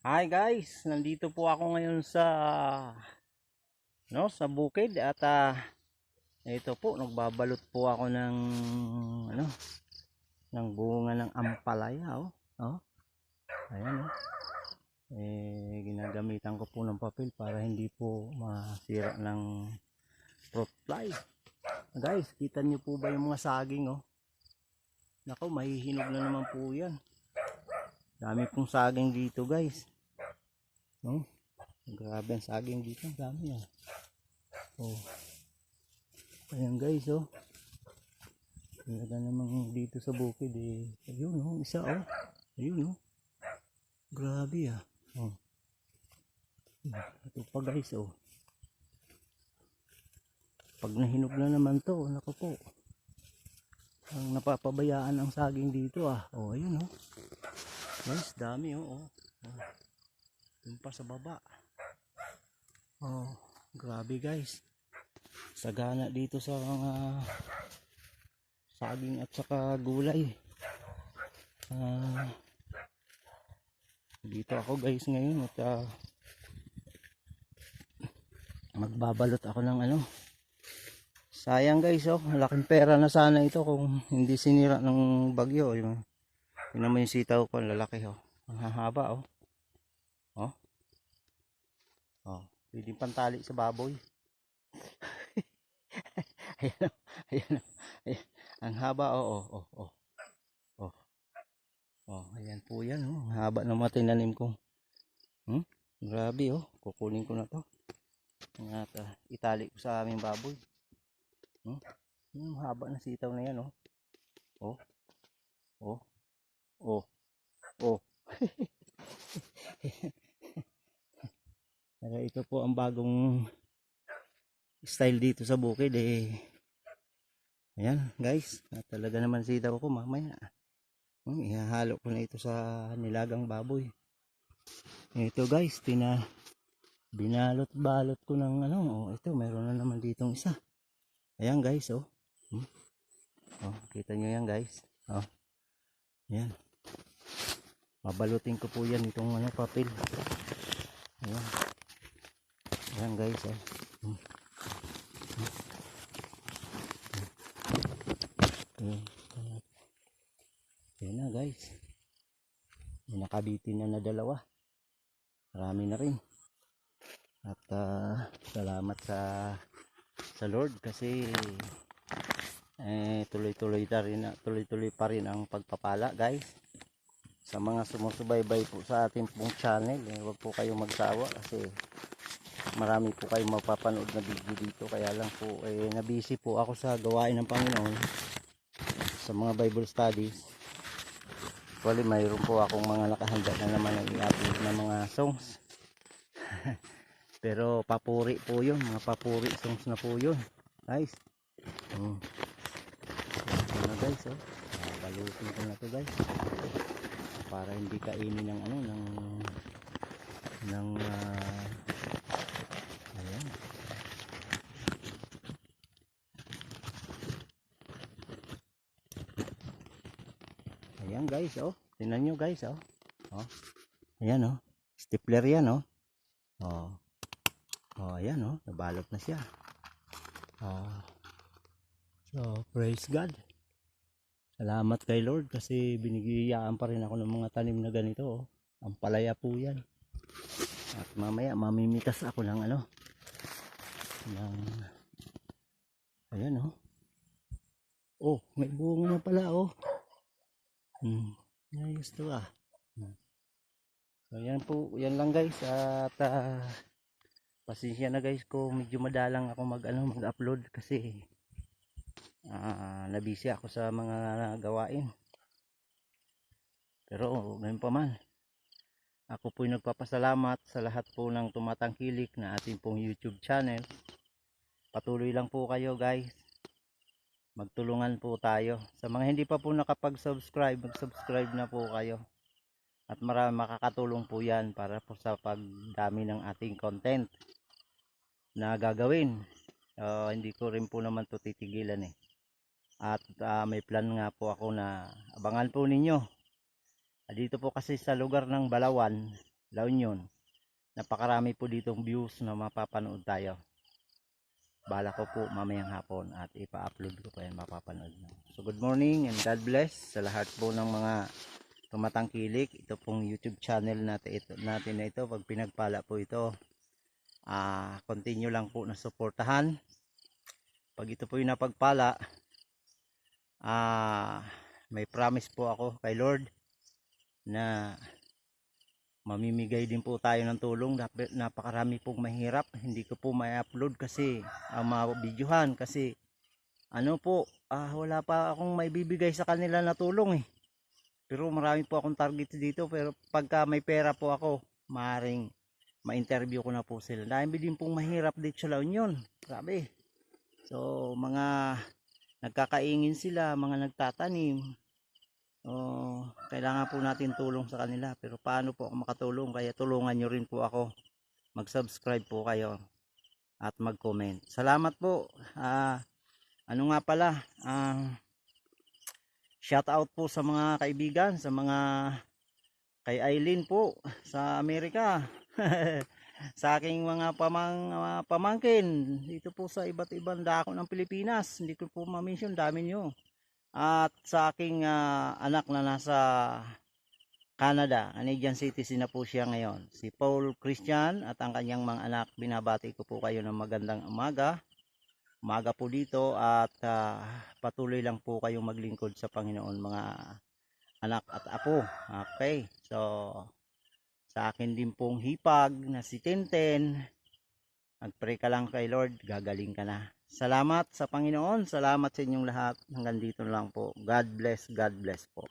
Hi guys, nandito po ako ngayon sa no, sa bukid at ah, ito po nagbabalot po ako ng ano ng bunga ng ampalaya oh. Oh. Ayan oh. Eh ginagamitan ko po ng papel para hindi po masira ng fruit fly. Guys, kita niyo po ba yung mga saging oh? Nako, mahihinog na naman po 'yan. Dami pong saging dito guys. No? Grabe ang saging dito. Dami ah. Oh. Ayan guys oh. Talaga namang dito sa bukid eh. Ayun oh. Isa oh. Ayun oh. Grabe ah. Oh. Ito pa guys oh. Pag nahinog na naman to, nako po. Ang napapabayaan ang saging dito ah. Oh, ayun oh. Guys, dami oh. oh. oh. Dun pa sa baba. Oh, grabe guys. Sagana dito sa mga saging at saka gulay. Ah, dito ako guys ngayon at ah, magbabalot ako ng ano. Sayang guys oh, malaking pera na sana ito kung hindi sinira ng bagyo. Yung, tingnan mo yung sitaw ko, ang lalaki oh. Ang hahaba oh. Oh. Oh, pwedeng pantali sa baboy. ayan, oh, ayan, oh, ayan. Ang haba, oh, oh, oh, oh. Oh. Oh, ayan po yan, oh. Ang haba ng mga tinanim ko. Hmm? Grabe, oh. Kukunin ko na to. At uh, itali ko sa aming baboy. Hmm? Yung haba na sitaw na yan, oh. Oh. Oh. Oh. Oh. Kaya ito po ang bagong style dito sa bukid eh. Ayan guys, at talaga naman sitaw ko mamaya. Hmm, ihahalo ko na ito sa nilagang baboy. Ito guys, tina binalot-balot ko ng ano, oh, ito meron na naman ditong isa. Ayan guys, oh. Hmm. Oh, kita nyo yan guys. Oh. Ayan. Babalutin ko po yan itong ano, papel. Ayan. Ayan guys. Hmm. Ayan. Na guys. May nakabitin na na dalawa. Marami na rin. At ah, salamat sa sa Lord kasi eh tuloy-tuloy na rin tuloy-tuloy pa rin ang pagpapala guys sa mga sumusubaybay po sa ating pong channel eh, huwag po kayong magsawa kasi marami po kayong mapapanood na video dito kaya lang po eh nabisi po ako sa gawain ng Panginoon sa mga Bible studies Actually, mayroon po akong mga nakahanda na naman na i-upload na mga songs. Pero papuri po yun, mga papuri songs na po yun. Guys. Hmm. Ito na guys, oh. Ah, Balutin ko na to guys. Para hindi kainin ng ano, ng ng ah, ayan. Ayan guys, oh. Tingnan nyo guys, oh. Oh. Ayan, oh. Stapler yan, oh. Oh. Oh, ayan, oh. Nabalot na siya. Oh. So, praise God. Salamat kay Lord kasi binigyan pa rin ako ng mga tanim na ganito, oh. Ang palaya po yan. At mamaya, mamimitas ako ng ano. Ng... Ayan, oh. Oh, may bunga na pala, oh. Hmm. Ayos to ah. Hmm. So yan po, yan lang guys at ah, pasensya na guys kung medyo madalang ako mag ano, mag-upload kasi ah nabisi ako sa mga gawain. Pero ngayon pa man, ako po nagpapasalamat sa lahat po ng tumatangkilik na ating pong YouTube channel. Patuloy lang po kayo guys magtulungan po tayo. Sa mga hindi pa po nakapag-subscribe, mag-subscribe na po kayo. At marami makakatulong po yan para po sa pagdami ng ating content na gagawin. Uh, hindi ko rin po naman to titigilan eh. At ah, may plan nga po ako na abangan po ninyo. Ah, Dito po kasi sa lugar ng Balawan, La Union. Napakarami po ditong views na mapapanood tayo. Bala ko po mamayang hapon at ipa-upload ko pa yan mapapanood nyo. So good morning and God bless sa lahat po ng mga tumatangkilik. Ito pong YouTube channel natin, ito, natin na ito. Pag pinagpala po ito, ah continue lang po na suportahan. Pag ito po yung napagpala, ah may promise po ako kay Lord na mamimigay din po tayo ng tulong. Nap- napakarami pong mahirap. Hindi ko po may upload kasi ang mga videohan kasi ano po ah, wala pa akong may bibigay sa kanila na tulong eh. Pero marami po akong target dito pero pagka may pera po ako maaaring ma-interview ko na po sila. Dahil din pong mahirap dito sa La Union. Grabe. So mga nagkakaingin sila mga nagtatanim Oh, kailangan po natin tulong sa kanila. Pero paano po ako makatulong? Kaya tulungan nyo rin po ako. Mag-subscribe po kayo at mag-comment. Salamat po. Ah, ano nga pala? Ah, shout out po sa mga kaibigan, sa mga kay Eileen po sa Amerika. sa aking mga pamang mga pamangkin dito po sa iba't ibang dako ng Pilipinas. Hindi ko po ma-mention, dami nyo at sa aking ah, anak na nasa Canada, Canadian citizen na po siya ngayon. Si Paul Christian at ang kanyang mga anak, binabati ko po kayo ng magandang umaga. Umaga po dito at ah, patuloy lang po kayong maglingkod sa Panginoon mga anak at apo. Okay, so sa akin din pong hipag na si Tenten, magpray ka lang kay Lord, gagaling ka na. Salamat sa Panginoon. Salamat sa inyong lahat. Hanggang dito lang po. God bless. God bless po.